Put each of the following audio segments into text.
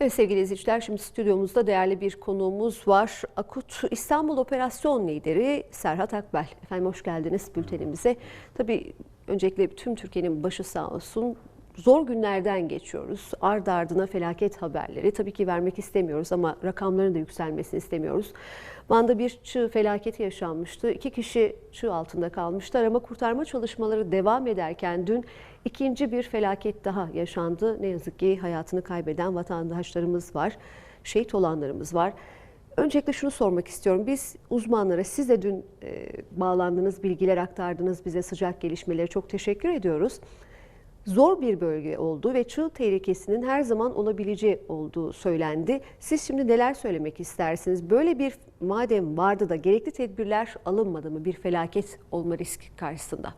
Evet sevgili izleyiciler şimdi stüdyomuzda değerli bir konuğumuz var. Akut İstanbul Operasyon Lideri Serhat Akbel. Efendim hoş geldiniz bültenimize. Tabii öncelikle tüm Türkiye'nin başı sağ olsun. Zor günlerden geçiyoruz. Ardı ardına felaket haberleri tabii ki vermek istemiyoruz ama rakamların da yükselmesini istemiyoruz. Van'da bir çığ felaketi yaşanmıştı. İki kişi çığ altında kalmıştı. Arama kurtarma çalışmaları devam ederken dün ikinci bir felaket daha yaşandı. Ne yazık ki hayatını kaybeden vatandaşlarımız var. Şehit olanlarımız var. Öncelikle şunu sormak istiyorum. Biz uzmanlara siz de dün e, bağlandınız, bilgiler aktardınız bize sıcak gelişmeleri çok teşekkür ediyoruz zor bir bölge olduğu ve çığ tehlikesinin her zaman olabileceği olduğu söylendi. Siz şimdi neler söylemek istersiniz? Böyle bir madem vardı da gerekli tedbirler alınmadı mı bir felaket olma riski karşısında?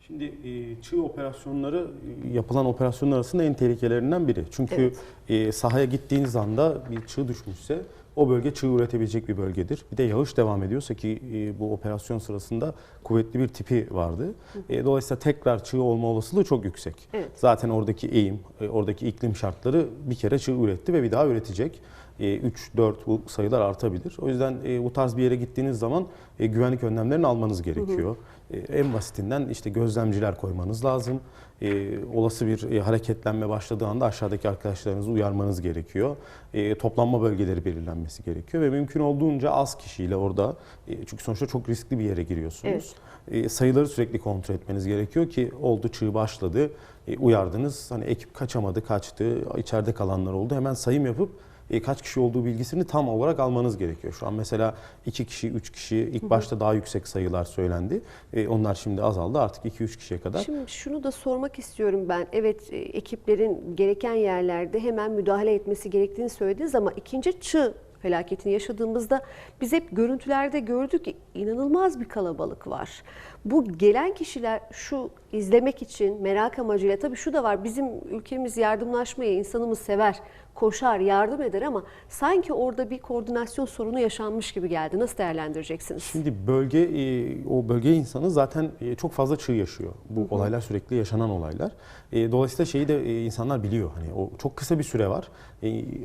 Şimdi e, çığ operasyonları e, yapılan operasyonlar arasında en tehlikelerinden biri. Çünkü Evet. e, sahaya gittiğiniz anda bir çığ düşmüşse o bölge çığ üretebilecek bir bölgedir. Bir de yağış devam ediyorsa ki e, bu operasyon sırasında kuvvetli bir tipi vardı. E, dolayısıyla tekrar çığ olma olasılığı çok yüksek. Evet. Zaten oradaki eğim, e, oradaki iklim şartları bir kere çığ üretti ve bir daha üretecek. 3, 4 bu sayılar artabilir. O yüzden bu tarz bir yere gittiğiniz zaman güvenlik önlemlerini almanız gerekiyor. E, En basitinden işte gözlemciler koymanız lazım. E, olası bir e, hareketlenme başladığı anda aşağıdaki arkadaşlarınızı uyarmanız gerekiyor. E, toplanma bölgeleri belirlenmesi gerekiyor ve mümkün olduğunca az kişiyle orada e, çünkü sonuçta çok riskli bir yere giriyorsunuz. E, sayıları sürekli kontrol etmeniz gerekiyor ki oldu çığ başladı. E, uyardınız. Hani ekip kaçamadı, kaçtı. içeride kalanlar oldu. Hemen sayım yapıp e, kaç kişi olduğu bilgisini tam olarak almanız gerekiyor. Şu an mesela 2 kişi, 3 kişi ilk başta daha yüksek sayılar söylendi. E, onlar şimdi azaldı artık 2-3 kişiye kadar. Şimdi şunu da sormak istiyorum ben. Evet e, ekiplerin gereken yerlerde hemen müdahale etmesi gerektiğini söylediniz ama ikinci çığ felaketini yaşadığımızda biz hep görüntülerde gördük ki inanılmaz bir kalabalık var. Bu gelen kişiler şu izlemek için merak amacıyla tabii şu da var bizim ülkemiz yardımlaşmayı insanımız sever, koşar, yardım eder ama sanki orada bir koordinasyon sorunu yaşanmış gibi geldi. Nasıl değerlendireceksiniz? Şimdi bölge e, o bölge insanı zaten e, çok fazla çığ yaşıyor. Bu olaylar sürekli yaşanan olaylar. E, Dolayısıyla şeyi de insanlar biliyor. Hani o çok kısa bir süre var.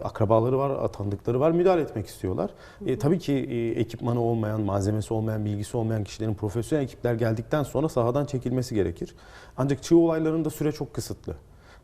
Akrabaları var, tanıdıkları var. Müdahale etmek istiyorlar. E, Tabii ki ekipmanı olmayan, malzemesi olmayan, bilgisi olmayan kişilerin profesyonel ekipler geldikten sonra sahadan çekilmesi gerekir. Ancak çığ olaylarında süre çok kısıtlı.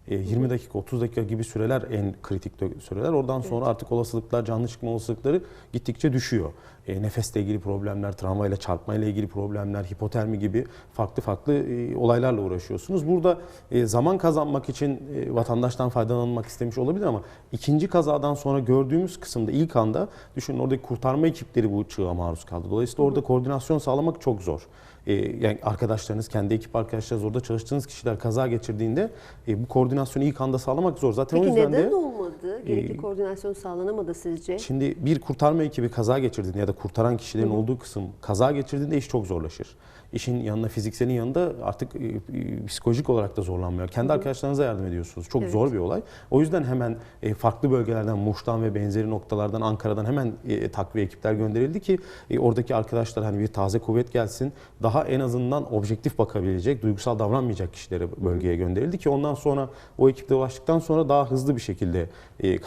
E, 20 dakika, 30 dakika gibi süreler en kritik süreler. Oradan sonra artık olasılıklar, canlı çıkma olasılıkları gittikçe düşüyor. E, nefesle ilgili problemler, travmayla çarpmayla ilgili problemler, hipotermi gibi farklı farklı e, olaylarla uğraşıyorsunuz. Burada e, zaman kazanmak için e, vatandaştan faydalanmak istemiş olabilir ama ikinci kazadan sonra gördüğümüz kısımda ilk anda düşünün oradaki kurtarma ekipleri bu çığa maruz kaldı. Dolayısıyla orada koordinasyon sağlamak çok zor. E, yani arkadaşlarınız, kendi ekip arkadaşlarınız, orada çalıştığınız kişiler kaza geçirdiğinde e, bu koordinasyonu ilk anda sağlamak zor. Zaten Peki o yüzden neden de olmadı? Gerekli e, koordinasyon sağlanamadı sizce? Şimdi bir kurtarma ekibi kaza geçirdiğinde ya da kurtaran kişilerin olduğu kısım kaza geçirdiğinde iş çok zorlaşır. İşin yanına fizikselin yanında artık e, e, psikolojik olarak da zorlanmıyor. Kendi arkadaşlarınıza yardım ediyorsunuz. Çok Evet. zor bir olay. O yüzden hemen e, farklı bölgelerden, Muş'tan ve benzeri noktalardan, Ankara'dan hemen e, takviye ekipler gönderildi ki e, oradaki arkadaşlar hani bir taze kuvvet gelsin. Daha en azından objektif bakabilecek, duygusal davranmayacak kişilere bölgeye gönderildi ki ondan sonra o ekiple ulaştıktan sonra daha hızlı bir şekilde e,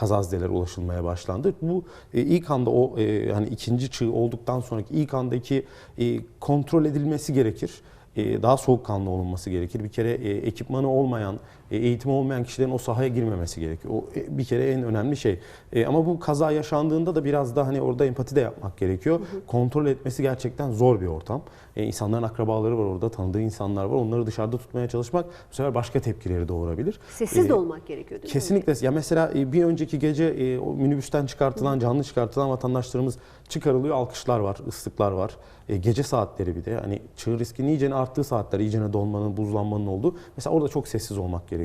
ulaşılmaya başlandı. Bu e, ilk anda o e, hani ikinci çığ olduktan sonraki ilk andaki e, kontrol edilmesi gerekir. E, daha soğukkanlı olunması gerekir. Bir kere e, ekipmanı olmayan, eğitimi olmayan kişilerin o sahaya girmemesi gerekiyor. O e, bir kere en önemli şey. E, ama bu kaza yaşandığında da biraz da hani orada empati de yapmak gerekiyor. Kontrol etmesi gerçekten zor bir ortam. E, insanların akrabaları var orada, tanıdığı insanlar var. Onları dışarıda tutmaya çalışmak bu sefer başka tepkileri doğurabilir. Sessiz E, de olmak gerekiyor değil mi? Kesinlikle. Ya mesela e, bir önceki gece e, o minibüsten çıkartılan, canlı çıkartılan vatandaşlarımız çıkarılıyor. Alkışlar var, ıslıklar var. E, Gece saatleri bir de. Hani çığ riskinin iyicene arttığı saatler, iyicene donmanın, buzlanmanın olduğu. Mesela orada çok sessiz olmak gerekiyor.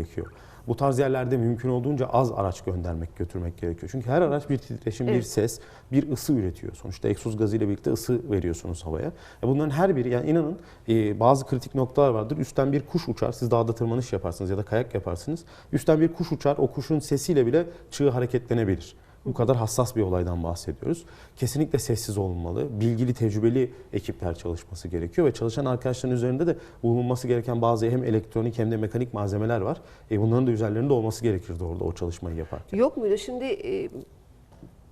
Bu tarz yerlerde mümkün olduğunca az araç göndermek, götürmek gerekiyor. Çünkü her araç bir titreşim, bir Evet. ses, bir ısı üretiyor. Sonuçta egzoz gazıyla birlikte ısı veriyorsunuz havaya. Ya bunların her biri yani inanın e, bazı kritik noktalar vardır. Üstten bir kuş uçar. Siz dağda tırmanış yaparsınız ya da kayak yaparsınız. Üstten bir kuş uçar. O kuşun sesiyle bile çığ hareketlenebilir. Bu kadar hassas bir olaydan bahsediyoruz. Kesinlikle sessiz olunmalı. Bilgili, tecrübeli ekipler çalışması gerekiyor ve çalışan arkadaşların üzerinde de bulunması gereken bazı hem elektronik hem de mekanik malzemeler var. E bunların da üzerlerinde olması gerekirdi orada o çalışmayı yaparken. Yok muydu? Şimdi e,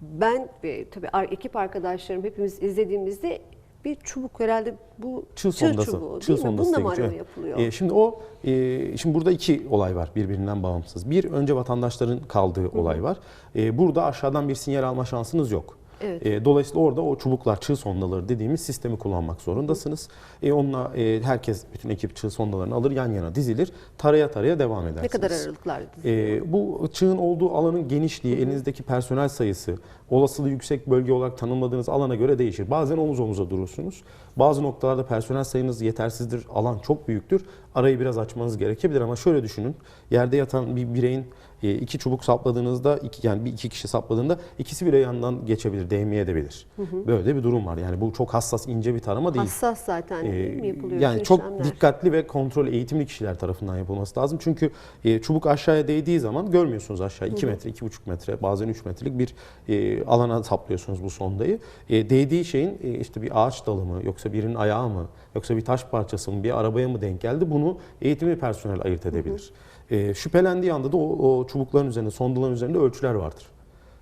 ben ve tabii ekip arkadaşlarım hepimiz izlediğimizde bir çubuk herhalde bu Çığ sondası. çubuğu Çığ değil mi? sondası Bununla mı arama yapılıyor? E, şimdi o e, şimdi burada iki olay var birbirinden bağımsız. Bir önce vatandaşların kaldığı olay var. E, burada aşağıdan bir sinyal alma şansınız yok. Evet. E, dolayısıyla orada o çubuklar, çığ sondaları dediğimiz sistemi kullanmak zorundasınız. E, onunla e, herkes, bütün ekip çığ sondalarını alır, yan yana dizilir. Taraya taraya devam edersiniz. ne kadar aralıklarla diziliyor? Ee, bu çığın olduğu alanın genişliği, elinizdeki personel sayısı, olasılığı yüksek bölge olarak tanımladığınız alana göre değişir. Bazen omuz omuza durursunuz. Bazı noktalarda personel sayınız yetersizdir, alan çok büyüktür. Arayı biraz açmanız gerekebilir ama şöyle düşünün. Yerde yatan bir bireyin e, iki çubuk sapladığınızda, iki, yani bir iki kişi sapladığında ikisi bile yandan geçebilir, değmeye de bilir. Böyle bir durum var. Yani bu çok hassas, ince bir tarama değil. Hassas zaten Ee, değil mi yapılıyor Yani çok işlemler? dikkatli ve kontrol eğitimli kişiler tarafından yapılması lazım. Çünkü e, çubuk aşağıya değdiği zaman görmüyorsunuz aşağı 2 metre, 2,5 metre bazen 3 metrelik bir e, alana saplıyorsunuz bu sondayı. E, değdiği şeyin e, işte bir ağaç dalı mı yoksa birinin ayağı mı yoksa bir taş parçası mı bir arabaya mı denk geldi bunu eğitimli personel ayırt edebilir. E, şüphelendiği anda da o, o çubukların üzerinde, sondaların üzerinde ölçüler vardır.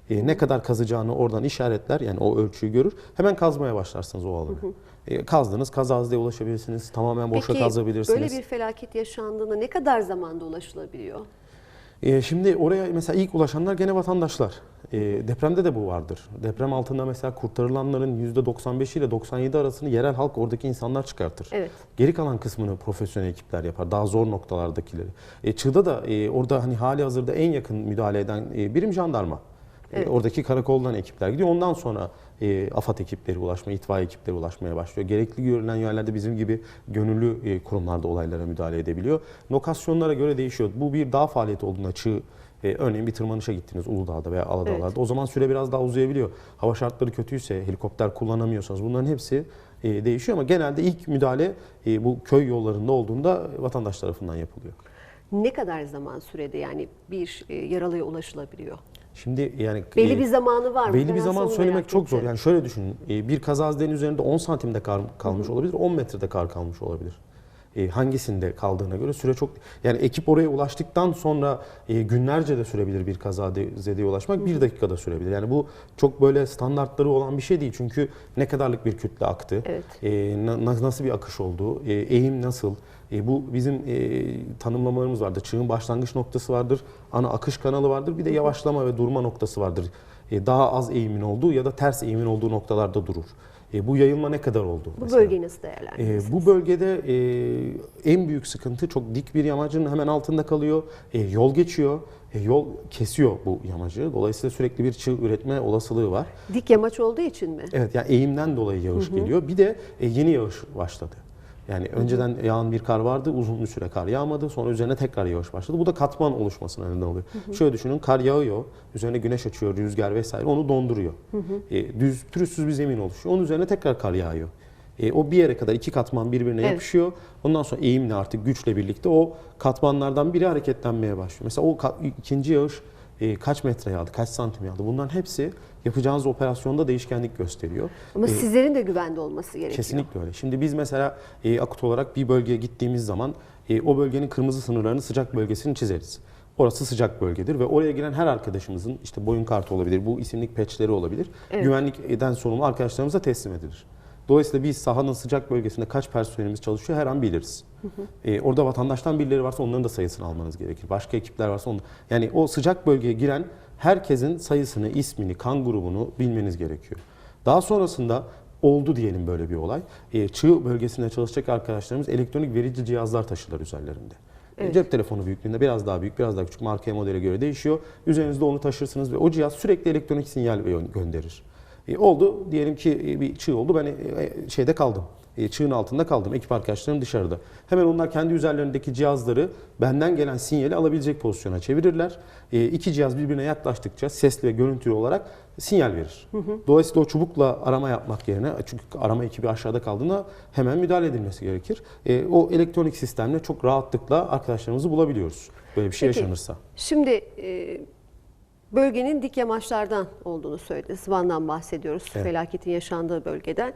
E, ne kadar kazacağını oradan işaretler yani o ölçüyü görür. Hemen kazmaya başlarsınız o alanı. E, kazdınız, kazazlığa ulaşabilirsiniz. Tamamen boşa Peki kazabilirsiniz. böyle bir felaket yaşandığında ne kadar zamanda ulaşılabiliyor? E, şimdi oraya mesela ilk ulaşanlar gene vatandaşlar. E, depremde de bu vardır. Deprem altında mesela kurtarılanların %95 ile 97 arasını yerel halk oradaki insanlar çıkartır. Evet. Geri kalan kısmını profesyonel ekipler yapar. Daha zor noktalardakileri. E, Çığ'da da e, orada hani hali hazırda en yakın müdahale eden e, birim jandarma. E, Evet. oradaki karakoldan ekipler gidiyor. Ondan sonra e, AFAD ekipleri ulaşma, itfaiye ekipleri ulaşmaya başlıyor. Gerekli görülen yerlerde bizim gibi gönüllü e, kurumlarda olaylara müdahale edebiliyor. Lokasyonlara göre değişiyor. Bu bir dağ faaliyeti olduğunda çığ e, örneğin bir tırmanışa gittiniz Uludağ'da veya Aladağ'larda. Evet. O zaman süre biraz daha uzayabiliyor. Hava şartları kötüyse, helikopter kullanamıyorsanız bunların hepsi e, değişiyor ama genelde ilk müdahale e, bu köy yollarında olduğunda vatandaş tarafından yapılıyor. Ne kadar zaman sürede yani bir e, yaralıya ulaşılabiliyor? Şimdi yani Belli e, bir zamanı var mı? Belli Ben bir zaman söylemek çok zor. Yani şöyle düşünün. e, Bir kazazedenin üzerinde 10 santimde kar kalmış olabilir, 10 metrede kar kalmış olabilir. E, Hangisinde kaldığına göre süre çok... Yani ekip oraya ulaştıktan sonra e, günlerce de sürebilir bir kazazedeye ulaşmak. Bir dakikada sürebilir. Yani bu çok böyle standartları olan bir şey değil. Çünkü ne kadarlık bir kütle aktı, Evet. e, na- na- nasıl bir akış oldu, e, eğim nasıl, e, bu bizim e, tanımlamalarımız vardır. Çığın başlangıç noktası vardır, ana akış kanalı vardır, bir de yavaşlama ve durma noktası vardır. E, daha az eğimin olduğu ya da ters eğimin olduğu noktalarda durur. E, bu yayılma ne kadar oldu? Bu mesela? bölgeyi nasıl E, değerlendiriyorsunuz? bu bölgede e, en büyük sıkıntı çok dik bir yamacın hemen altında kalıyor. E, yol geçiyor, e, yol kesiyor bu yamacı. Dolayısıyla sürekli bir çığ üretme olasılığı var. Dik yamaç olduğu için mi? Evet yani eğimden dolayı yağış geliyor. Bir de e, yeni yağış başladı. Yani önceden yağan bir kar vardı, uzun bir süre kar yağmadı. Sonra üzerine tekrar yağış başladı. Bu da katman oluşmasına neden oluyor. Şöyle düşünün, kar yağıyor, üzerine güneş açıyor, rüzgar vesaire onu donduruyor. E, düz, pürüzsüz bir zemin oluşuyor. Onun üzerine tekrar kar yağıyor. E, o bir yere kadar iki katman birbirine Evet. yapışıyor. Ondan sonra eğimle artık güçle birlikte o katmanlardan biri hareketlenmeye başlıyor. Mesela o ikinci yağış e, kaç metre yağdı, kaç santim yağdı bunların hepsi yapacağınız operasyonda değişkenlik gösteriyor. Ama E, sizlerin de güvende olması gerekiyor. Kesinlikle öyle. Şimdi biz mesela e, akut olarak bir bölgeye gittiğimiz zaman e, o bölgenin kırmızı sınırlarını sıcak bölgesini çizeriz. Orası sıcak bölgedir ve oraya giren her arkadaşımızın işte boyun kartı olabilir, bu isimlik peçleri olabilir. Evet. Güvenlikten sorumlu arkadaşlarımıza teslim edilir. Dolayısıyla biz sahanın sıcak bölgesinde kaç personelimiz çalışıyor her an biliriz. E, orada vatandaştan birileri varsa onların da sayısını almanız gerekir. Başka ekipler varsa onu. Yani o sıcak bölgeye giren herkesin sayısını, ismini, kan grubunu bilmeniz gerekiyor. Daha sonrasında oldu diyelim böyle bir olay. E, çığ bölgesinde çalışacak arkadaşlarımız elektronik verici cihazlar taşırlar üzerlerinde. E, Evet. Cep telefonu büyüklüğünde biraz daha büyük, biraz daha küçük markaya modele göre değişiyor. Üzerinizde onu taşırsınız ve o cihaz sürekli elektronik sinyal gö- gönderir. E, oldu diyelim ki e, bir çığ oldu ben e, şeyde kaldım. E, çığın altında kaldım. Ekip arkadaşlarım dışarıda. Hemen onlar kendi üzerlerindeki cihazları benden gelen sinyali alabilecek pozisyona çevirirler. E, iki cihaz birbirine yaklaştıkça sesli ve görüntülü olarak sinyal verir. Dolayısıyla o çubukla arama yapmak yerine çünkü arama ekibi aşağıda kaldığında hemen müdahale edilmesi gerekir. E, o elektronik sistemle çok rahatlıkla arkadaşlarımızı bulabiliyoruz. Böyle bir şey Peki. yaşanırsa. Şimdi e, bölgenin dik yamaçlardan olduğunu söyledi. Van'dan bahsediyoruz. Evet. Felaketin yaşandığı bölgeden.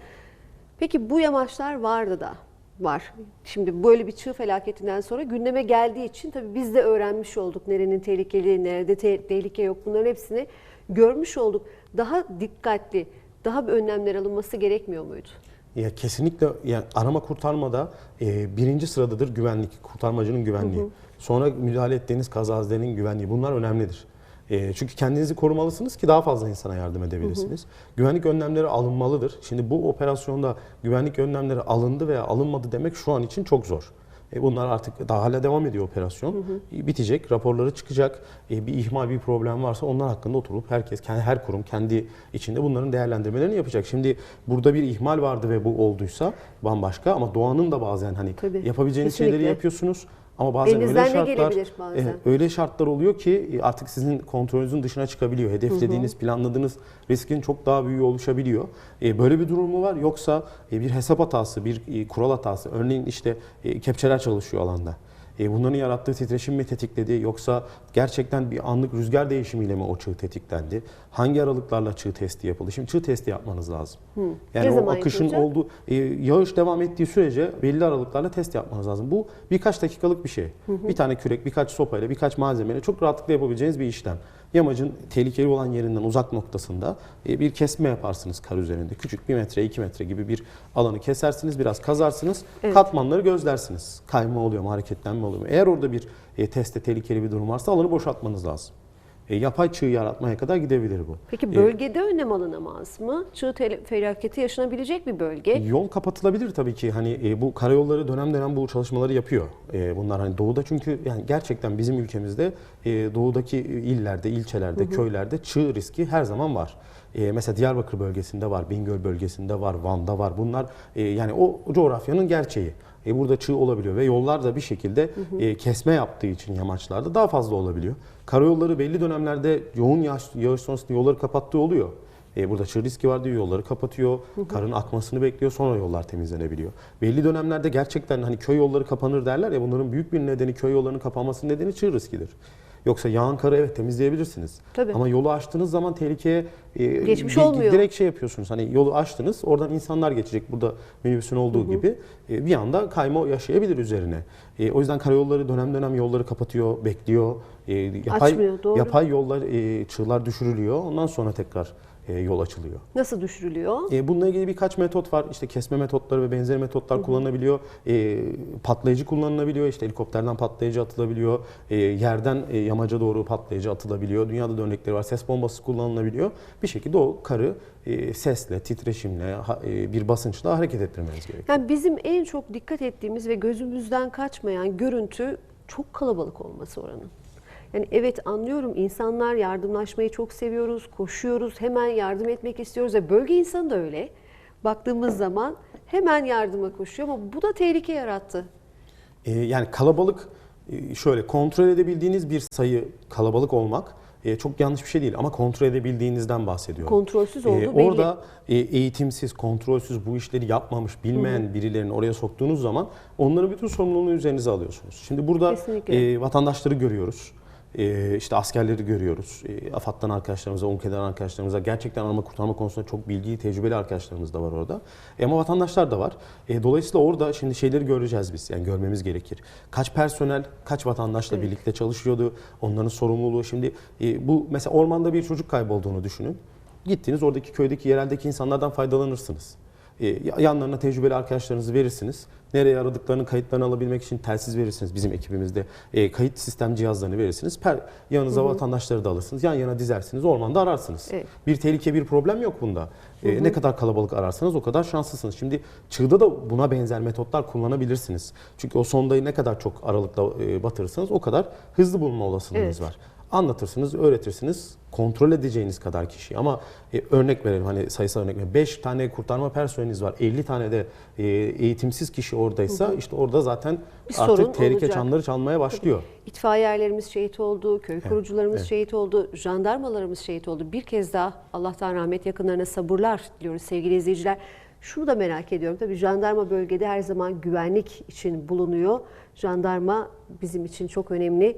Peki bu yamaçlar vardı da var. Şimdi böyle bir çığ felaketinden sonra gündeme geldiği için tabii biz de öğrenmiş olduk. Nerenin tehlikeli, nerede te- tehlike yok bunların hepsini görmüş olduk. Daha dikkatli, daha bir önlemler alınması gerekmiyor muydu? Ya kesinlikle yani arama kurtarmada e, birinci sıradadır güvenlik, kurtarmacının güvenliği. Sonra müdahale ettiğiniz kazazedenin güvenliği. Bunlar önemlidir. E, çünkü kendinizi korumalısınız ki daha fazla insana yardım edebilirsiniz. Güvenlik önlemleri alınmalıdır. Şimdi bu operasyonda güvenlik önlemleri alındı veya alınmadı demek şu an için çok zor. E, bunlar artık daha hala devam ediyor operasyon. E, Bitecek, raporları çıkacak. E, bir ihmal, bir problem varsa onlar hakkında oturup herkes, kendi her kurum kendi içinde bunların değerlendirmelerini yapacak. Şimdi burada bir ihmal vardı ve bu olduysa bambaşka ama doğanın da bazen hani Tabii, yapabileceğiniz kesinlikle. şeyleri yapıyorsunuz. Ama bazen Elinizden öyle şartlar, gelebilir bazen? Evet, öyle şartlar oluyor ki e, artık sizin kontrolünüzün dışına çıkabiliyor. Hedeflediğiniz, planladığınız riskin çok daha büyüğü oluşabiliyor. E, Böyle bir durum mu var? Yoksa e, bir hesap hatası, bir e, kural hatası. Örneğin işte e, kepçeler çalışıyor alanda. E, Bunların yarattığı titreşim mi tetikledi yoksa gerçekten bir anlık rüzgar değişimiyle mi o çığ tetiklendi? Hangi aralıklarla çığ testi yapıldı? Şimdi çığ testi yapmanız lazım. Yani Ne o akışın yapılacak? olduğu e, yağış devam ettiği sürece belli aralıklarla test yapmanız lazım. Bu birkaç dakikalık bir şey. Bir tane kürek, birkaç sopayla, birkaç malzemeyle çok rahatlıkla yapabileceğiniz bir işlem. Yamacın tehlikeli olan yerinden uzak noktasında e, bir kesme yaparsınız kar üzerinde. Küçük bir metre, iki metre gibi bir alanı kesersiniz, biraz kazarsınız, Evet. katmanları gözlersiniz. Kayma oluyor mu, hareketlenme oluyor mu? Eğer orada bir e, testte tehlikeli bir durum varsa alanı boşaltmanız lazım. E, yapay çığ yaratmaya kadar gidebilir bu. Peki E, bölgede önlem alınamaz mı? Çığ felaketi yaşanabilecek bir bölge. Yol kapatılabilir tabii ki. Hani e, bu karayolları dönem dönem bu çalışmaları yapıyor. E, bunlar hani doğuda çünkü yani gerçekten bizim ülkemizde e, doğudaki illerde, ilçelerde, köylerde çığ riski her zaman var. E, mesela Diyarbakır bölgesinde var, Bingöl bölgesinde var, Van'da var. Bunlar e, yani o coğrafyanın gerçeği. E, burada çığ olabiliyor ve yollar da bir şekilde e, kesme yaptığı için yamaçlarda daha fazla olabiliyor. Karayolları belli dönemlerde yoğun yağış, yağış sonrasında yolları kapattığı oluyor. E, burada çığ riski var diyor, yolları kapatıyor, karın akmasını bekliyor, sonra yollar temizlenebiliyor. Belli dönemlerde gerçekten hani köy yolları kapanır derler ya bunların büyük bir nedeni köy yollarının kapanmasının nedeni çığ riskidir. Yoksa yağan karı evet temizleyebilirsiniz. Tabii. Ama yolu açtığınız zaman tehlikeye e, Geçmiş di- olmuyor. direkt şey yapıyorsunuz. Hani yolu açtınız, oradan insanlar geçecek. Burada minibüsün olduğu gibi e, bir anda kayma yaşayabilir üzerine. E, o yüzden karayolları dönem dönem yolları kapatıyor, bekliyor. E, yapay, Açmıyor, doğru. yapay yollar, e, çığlar düşürülüyor. Ondan sonra tekrar yol açılıyor. Nasıl düşürülüyor? E, bununla ilgili birkaç metot var. İşte kesme metotları ve benzeri metotlar kullanılabiliyor. E, patlayıcı kullanılabiliyor. İşte helikopterden patlayıcı atılabiliyor. E, yerden e, yamaca doğru patlayıcı atılabiliyor. Dünyada da örnekleri var. Ses bombası kullanılabiliyor. Bir şekilde o karı e, sesle, titreşimle, ha- e, bir basınçla hareket ettirmeniz gerekiyor. Yani bizim en çok dikkat ettiğimiz ve gözümüzden kaçmayan görüntü çok kalabalık olması oranın. Yani evet anlıyorum insanlar yardımlaşmayı çok seviyoruz, koşuyoruz, hemen yardım etmek istiyoruz ve bölge insanı da öyle. Baktığımız zaman hemen yardıma koşuyor ama bu da tehlike yarattı. E, yani kalabalık e, şöyle kontrol edebildiğiniz bir sayı kalabalık olmak e, çok yanlış bir şey değil ama kontrol edebildiğinizden bahsediyorum. Kontrolsüz Ee, olduğu belli. Orada e, eğitimsiz, kontrolsüz bu işleri yapmamış, bilmeyen birilerini oraya soktuğunuz zaman onların bütün sorumluluğunu üzerinize alıyorsunuz. Şimdi burada Kesinlikle. e, vatandaşları görüyoruz. E, işte askerleri görüyoruz. E, AFAD'dan arkadaşlarımıza, UNKE'den arkadaşlarımıza gerçekten arama kurtarma konusunda çok bilgi, tecrübeli arkadaşlarımız da var orada. E, ama vatandaşlar da var. E, dolayısıyla orada şimdi şeyleri göreceğiz biz. Yani görmemiz gerekir. Kaç personel, kaç vatandaşla birlikte çalışıyordu, onların sorumluluğu. Şimdi e, bu mesela ormanda bir çocuk kaybolduğunu düşünün. Gittiniz oradaki köydeki yereldeki insanlardan faydalanırsınız. E, yanlarına tecrübeli arkadaşlarınızı verirsiniz. Nereye aradıklarını kayıtlarını alabilmek için telsiz verirsiniz bizim ekibimizde. E, kayıt sistem cihazlarını verirsiniz. Per, yanınıza vatandaşları da alırsınız. Yan yana dizersiniz. Ormanda ararsınız. Evet. Bir tehlike bir problem yok bunda. E, ne kadar kalabalık ararsanız o kadar şanslısınız. Şimdi çığda da buna benzer metotlar kullanabilirsiniz. Çünkü o sondayı ne kadar çok aralıkla e, batırırsanız o kadar hızlı bulma olasılığınız Evet. var anlatırsınız, öğretirsiniz kontrol edeceğiniz kadar kişi. Ama e, örnek verelim hani sayısal örnek verelim. 5 tane kurtarma personeliniz var. 50 tane de e, eğitimsiz kişi oradaysa işte orada zaten Bir artık tehlike olacak. çanları çalmaya başlıyor. İtfaiyelerimiz şehit oldu, köy kurucularımız evet. şehit oldu, jandarmalarımız şehit oldu. Bir kez daha Allah'tan rahmet yakınlarına sabırlar diliyoruz sevgili izleyiciler. Şunu da merak ediyorum. Tabii jandarma bölgede her zaman güvenlik için bulunuyor. Jandarma bizim için çok önemli.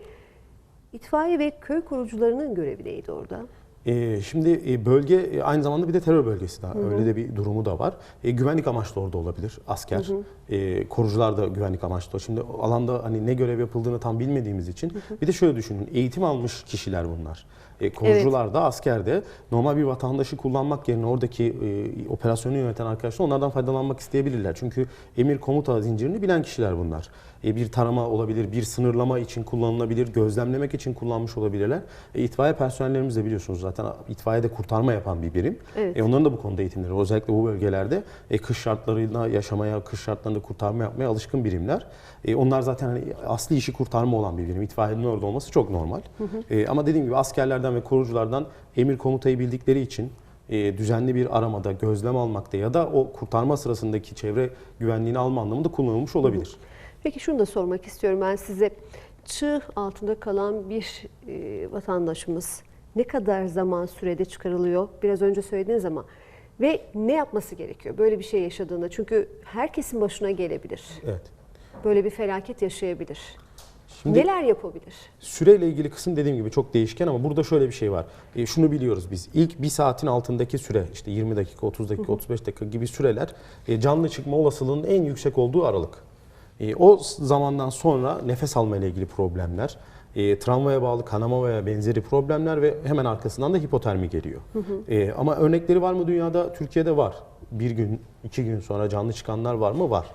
İtfaiye ve köy korucularının görevi neydi orada? Ee, şimdi e, bölge e, aynı zamanda bir de terör bölgesi daha. Öyle de bir durumu da var. E, güvenlik amaçlı orada olabilir asker. E, korucular da güvenlik amaçlı. Şimdi alanda hani ne görev yapıldığını tam bilmediğimiz için. Bir de şöyle düşünün. Eğitim almış kişiler bunlar. E, korucular da asker de normal bir vatandaşı kullanmak yerine oradaki e, operasyonu yöneten arkadaşlar onlardan faydalanmak isteyebilirler. Çünkü emir komuta zincirini bilen kişiler bunlar. E, bir tarama olabilir, bir sınırlama için kullanılabilir, gözlemlemek için kullanmış olabilirler. E, itfaiye personellerimiz de biliyorsunuz zaten itfaiyede kurtarma yapan bir birim. Evet. E, onların da bu konuda eğitimleri özellikle bu bölgelerde e, kış şartlarında yaşamaya, kış şartlarında kurtarma yapmaya alışkın birimler. E, onlar zaten hani asli işi kurtarma olan bir birim. İtfaiyenin orada olması çok normal. E, ama dediğim gibi askerlerden ve koruculardan emir komutayı bildikleri için e, düzenli bir aramada, gözlem almakta ya da o kurtarma sırasındaki çevre güvenliğini alma anlamında kullanılmış olabilir. Peki şunu da sormak istiyorum ben size. Çığ altında kalan bir e, vatandaşımız ne kadar zaman sürede çıkarılıyor? Biraz önce söylediniz ama ve ne yapması gerekiyor böyle bir şey yaşadığında? Çünkü herkesin başına gelebilir. Evet. Böyle bir felaket yaşayabilir. Şimdi Neler yapabilir? Süreyle ilgili kısım dediğim gibi çok değişken ama burada şöyle bir şey var. E, şunu biliyoruz biz. İlk bir saatin altındaki süre işte 20 dakika, 30 dakika, 35 dakika gibi süreler e, canlı çıkma olasılığının en yüksek olduğu aralık. E, o zamandan sonra nefes alma ile ilgili problemler, e, travmaya bağlı kanama veya benzeri problemler ve hemen arkasından da hipotermi geliyor. E, ama örnekleri var mı dünyada? Türkiye'de var. Bir gün, iki gün sonra canlı çıkanlar var mı? Var.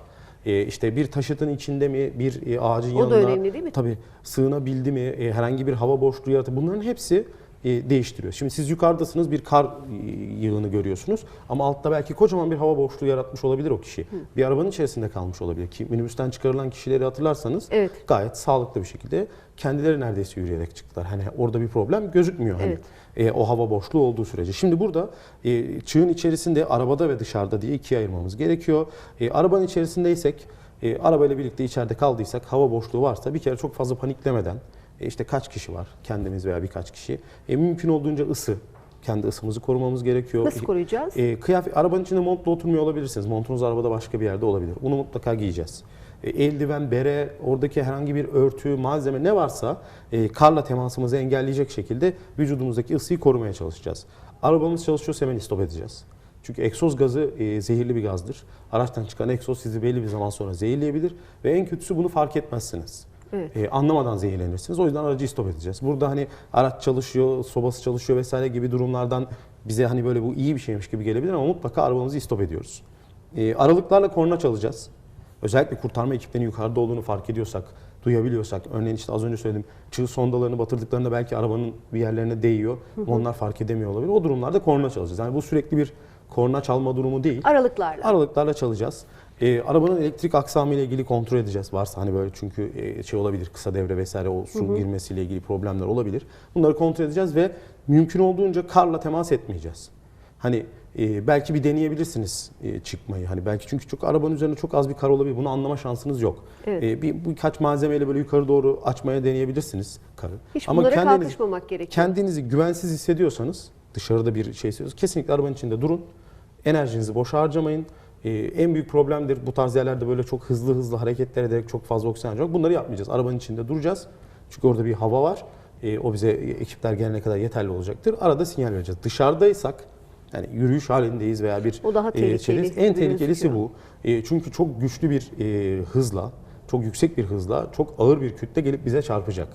E, işte bir taşıtın içinde mi, bir e, ağacın O yanına... da önemli değil mi? Tabii sığınabildi mi, e, herhangi bir hava boşluğu yarattı. Bunların hepsi değiştiriyor. Şimdi siz yukarıdasınız bir kar e, yığını görüyorsunuz ama altta belki kocaman bir hava boşluğu yaratmış olabilir o kişi. Bir arabanın içerisinde kalmış olabilir ki minibüsten çıkarılan kişileri hatırlarsanız Evet. gayet sağlıklı bir şekilde kendileri neredeyse yürüyerek çıktılar. Hani orada bir problem gözükmüyor hani. Evet. E, o hava boşluğu olduğu sürece. Şimdi burada e, çığın içerisinde arabada ve dışarıda diye ikiye ayırmamız gerekiyor. E, arabanın içerisindeysek, e, arabayla birlikte içeride kaldıysak, hava boşluğu varsa bir kere çok fazla paniklemeden, e, işte kaç kişi var, kendimiz veya birkaç kişi, e, mümkün olduğunca ısı, kendi ısımızı korumamız gerekiyor. Nasıl koruyacağız? E, kıyafet, arabanın içinde montla oturmuyor olabilirsiniz. Montunuz arabada başka bir yerde olabilir. Bunu mutlaka giyeceğiz. E, eldiven, bere, oradaki herhangi bir örtü, malzeme ne varsa e, karla temasımızı engelleyecek şekilde vücudumuzdaki ısıyı korumaya çalışacağız. Arabamız çalışıyorsa hemen istop edeceğiz. Çünkü egzoz gazı e, zehirli bir gazdır. Araçtan çıkan egzoz sizi belli bir zaman sonra zehirleyebilir ve en kötüsü bunu fark etmezsiniz. Evet. E, anlamadan zehirlenirsiniz. O yüzden aracı istop edeceğiz. Burada hani araç çalışıyor, sobası çalışıyor vesaire gibi durumlardan bize hani böyle bu iyi bir şeymiş gibi gelebilir ama mutlaka arabamızı istop ediyoruz. E, aralıklarla korna çalacağız. Özellikle kurtarma ekiplerinin yukarıda olduğunu fark ediyorsak, duyabiliyorsak, örneğin işte az önce söyledim, çığ sondalarını batırdıklarında belki arabanın bir yerlerine değiyor. ama Onlar fark edemiyor olabilir. O durumlarda korna çalacağız. Yani bu sürekli bir korna çalma durumu değil. Aralıklarla. Aralıklarla çalacağız. Ee, arabanın elektrik aksamı ile ilgili kontrol edeceğiz. Varsa hani böyle çünkü e, şey olabilir kısa devre vesaire o su girmesiyle ilgili problemler olabilir. Bunları kontrol edeceğiz ve mümkün olduğunca karla temas etmeyeceğiz. Hani e, belki bir deneyebilirsiniz e, çıkmayı. Hani belki çünkü çok arabanın üzerinde çok az bir kar olabilir. Bunu anlama şansınız yok. Evet. E, bir birkaç malzemeyle böyle yukarı doğru açmaya deneyebilirsiniz karı. Hiç bunlara kalkışmamak gerekiyor. Kendinizi güvensiz hissediyorsanız, dışarıda bir şey hissediyorsanız kesinlikle arabanın içinde durun. Enerjinizi boşa harcamayın. Ee, en büyük problemdir bu tarz yerlerde böyle çok hızlı hızlı hareketler ederek çok fazla oksijen harcamak. Bunları yapmayacağız. Arabanın içinde duracağız. Çünkü orada bir hava var. Ee, o bize e, ekipler gelene kadar yeterli olacaktır. Arada sinyal vereceğiz. Dışarıdaysak yani yürüyüş halindeyiz veya bir O daha tehlikeli şeydeyiz. gibi en tehlikelisi bu. E, çünkü çok güçlü bir e, hızla, çok yüksek bir hızla, çok ağır bir kütle gelip bize çarpacak.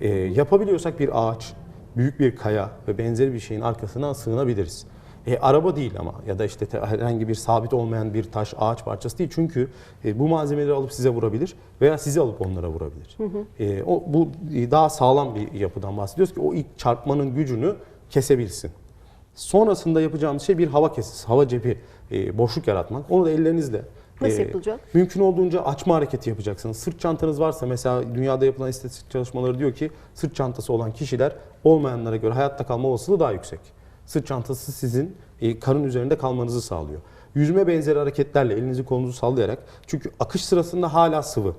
E, yapabiliyorsak bir ağaç, büyük bir kaya ve benzeri bir şeyin arkasına sığınabiliriz. E, araba değil ama ya da işte te- herhangi bir sabit olmayan bir taş, ağaç parçası değil. Çünkü e, bu malzemeleri alıp size vurabilir veya sizi alıp onlara vurabilir. E, o bu e, daha sağlam bir yapıdan bahsediyoruz ki o ilk çarpmanın gücünü kesebilsin. Sonrasında yapacağımız şey bir hava kesesi, hava cepi, e, boşluk yaratmak. Onu da ellerinizle Nasıl e, yapılacak? Mümkün olduğunca açma hareketi yapacaksınız. Sırt çantanız varsa mesela dünyada yapılan istatistik çalışmaları diyor ki sırt çantası olan kişiler olmayanlara göre hayatta kalma olasılığı daha yüksek. Sırt çantası sizin e, karın üzerinde kalmanızı sağlıyor. Yüzme benzeri hareketlerle elinizi kolunuzu sallayarak çünkü akış sırasında hala sıvı.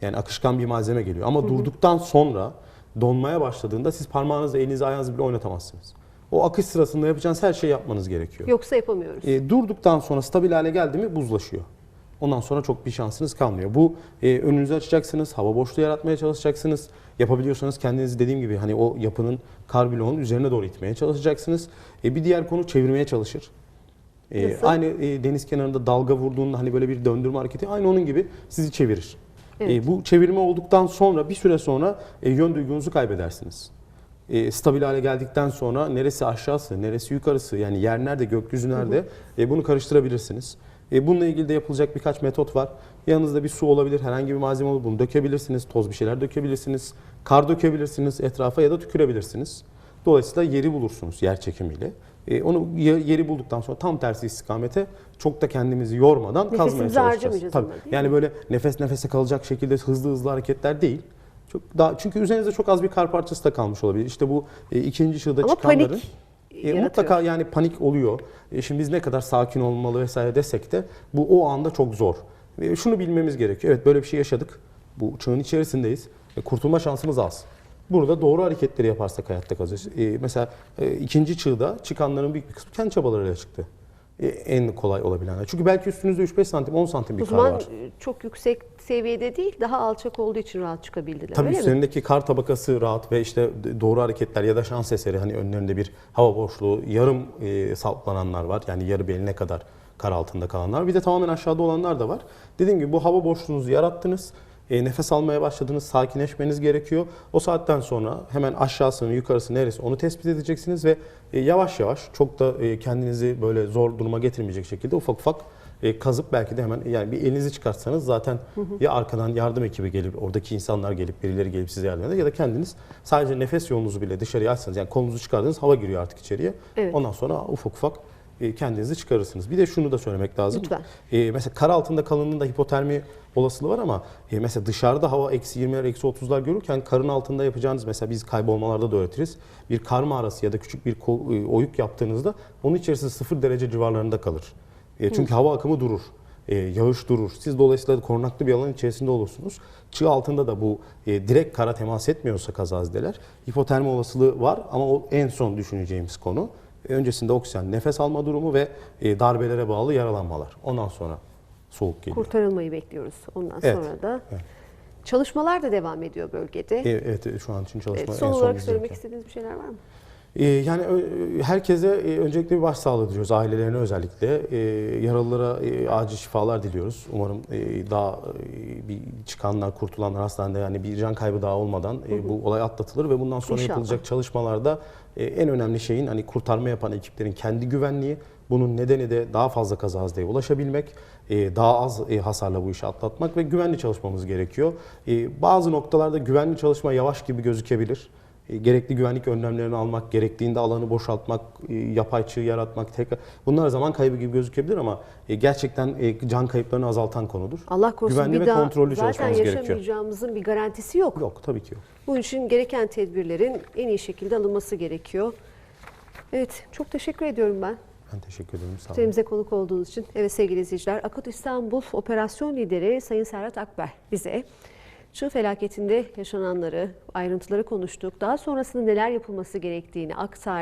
Yani akışkan bir malzeme geliyor ama durduktan sonra donmaya başladığında siz parmağınızla elinizi ayağınızı bile oynatamazsınız. O akış sırasında yapacağınız her şeyi yapmanız gerekiyor. Yoksa yapamıyoruz. E, durduktan sonra stabil hale geldi mi buzlaşıyor. Ondan sonra çok bir şansınız kalmıyor. Bu e, önünüzü açacaksınız, hava boşluğu yaratmaya çalışacaksınız. Yapabiliyorsanız kendinizi dediğim gibi hani o yapının kar bloğunun üzerine doğru itmeye çalışacaksınız. E, bir diğer konu çevirmeye çalışır. E, Nasıl? aynı e, deniz kenarında dalga vurduğunda hani böyle bir döndürme hareketi aynı onun gibi sizi çevirir. Evet. E, bu çevirme olduktan sonra bir süre sonra e, yön duygunuzu kaybedersiniz. E, stabil hale geldikten sonra neresi aşağısı, neresi yukarısı yani yer nerede, gökyüzü nerede e, bunu karıştırabilirsiniz. E, bununla ilgili de yapılacak birkaç metot var. Yanınızda bir su olabilir, herhangi bir malzeme olur. Bunu dökebilirsiniz, toz bir şeyler dökebilirsiniz. Kar dökebilirsiniz etrafa ya da tükürebilirsiniz. Dolayısıyla yeri bulursunuz yer çekimiyle. E, onu ye- yeri bulduktan sonra tam tersi istikamete çok da kendimizi yormadan kazmaya Nefesimizi çalışacağız. harcamayacağız Tabii. ama, Yani mi? böyle nefes nefese kalacak şekilde hızlı hızlı hareketler değil. Çok daha çünkü üzerinizde çok az bir kar parçası da kalmış olabilir. İşte bu e, ikinci çığda Ama çıkanların panik e, yaratıyor. mutlaka yani panik oluyor. E, şimdi biz ne kadar sakin olmalı vesaire desek de bu o anda çok zor. Ve şunu bilmemiz gerekiyor. Evet böyle bir şey yaşadık. Bu çağın içerisindeyiz. E, kurtulma şansımız az. Burada doğru hareketleri yaparsak hayatta kalacağız. E, mesela e, ikinci çığda çıkanların büyük bir kısmı kendi çabalarıyla çıktı. E, en kolay olabilenler. Çünkü belki üstünüzde 3-5 santim, 10 santim bir kar var. çok yüksek seviyede değil, daha alçak olduğu için rahat çıkabildiler. Tabii öyle mi? üstlerindeki kar tabakası rahat ve işte doğru hareketler ya da şans eseri hani önlerinde bir hava boşluğu, yarım e, saplananlar var. Yani yarı beline kadar kar altında kalanlar. Bir de tamamen aşağıda olanlar da var. Dediğim gibi bu hava boşluğunuzu yarattınız. E, nefes almaya başladınız, sakinleşmeniz gerekiyor. O saatten sonra hemen aşağısını, yukarısı neresi onu tespit edeceksiniz ve e, yavaş yavaş çok da e, kendinizi böyle zor duruma getirmeyecek şekilde ufak ufak e, kazıp belki de hemen yani bir elinizi çıkartsanız zaten ya arkadan yardım ekibi gelip oradaki insanlar gelip birileri gelip size yardım eder ya da kendiniz sadece nefes yolunuzu bile dışarıya açsanız yani kolunuzu çıkardınız hava giriyor artık içeriye. Evet. Ondan sonra ufak ufak e, kendinizi çıkarırsınız. Bir de şunu da söylemek lazım. Lütfen. E, mesela kar altında kalınlığında hipotermi olasılığı var ama e, mesela dışarıda hava eksi 20'ler eksi 30'lar görürken karın altında yapacağınız mesela biz kaybolmalarda da öğretiriz. Bir kar mağarası ya da küçük bir e, oyuk yaptığınızda onun içerisinde 0 derece civarlarında kalır. E, çünkü hava akımı durur. E, yağış durur. Siz dolayısıyla korunaklı bir alan içerisinde olursunuz. Çığ altında da bu e, direkt kara temas etmiyorsa kazazedeler hipotermi olasılığı var ama o en son düşüneceğimiz konu. E, öncesinde oksijen nefes alma durumu ve e, darbelere bağlı yaralanmalar. Ondan sonra soğuk geliyor. Kurtarılmayı bekliyoruz ondan Evet, sonra da. evet. Çalışmalar da devam ediyor bölgede. E, evet e, şu an için çalışma Evet, en son olarak söylemek istediğiniz bir şeyler var mı? E, yani herkese e, öncelikle bir başsağlığı diliyoruz. Ailelerine özellikle. E, yaralılara e, acil şifalar diliyoruz. Umarım e, daha bir çıkanlar, kurtulanlar hastanede yani bir can kaybı daha olmadan bu olay atlatılır ve bundan sonra İnşallah. yapılacak çalışmalarda en önemli şeyin hani kurtarma yapan ekiplerin kendi güvenliği. Bunun nedeni de daha fazla kazazeye ulaşabilmek, e, daha az hasarla bu işi atlatmak ve güvenli çalışmamız gerekiyor. Bazı noktalarda güvenli çalışma yavaş gibi gözükebilir. E, gerekli güvenlik önlemlerini almak, gerektiğinde alanı boşaltmak, e, yapay çığ yaratmak, tekrar bunlar zaman kaybı gibi gözükebilir ama e, gerçekten can kayıplarını azaltan konudur. Allah korusun Güvenli bir ve daha kontrollü zaten gerekiyor. yaşamayacağımızın bir garantisi yok. Yok tabii ki yok. Bunun için gereken tedbirlerin en iyi şekilde alınması gerekiyor. Evet, çok teşekkür ediyorum ben. Ben teşekkür ederim. Sağ olun. Üzerimize konuk olduğunuz için. Evet sevgili izleyiciler, Akut İstanbul Operasyon Lideri Sayın Serhat Akber bize çığ felaketinde yaşananları, ayrıntıları konuştuk. Daha sonrasında neler yapılması gerektiğini aktardı.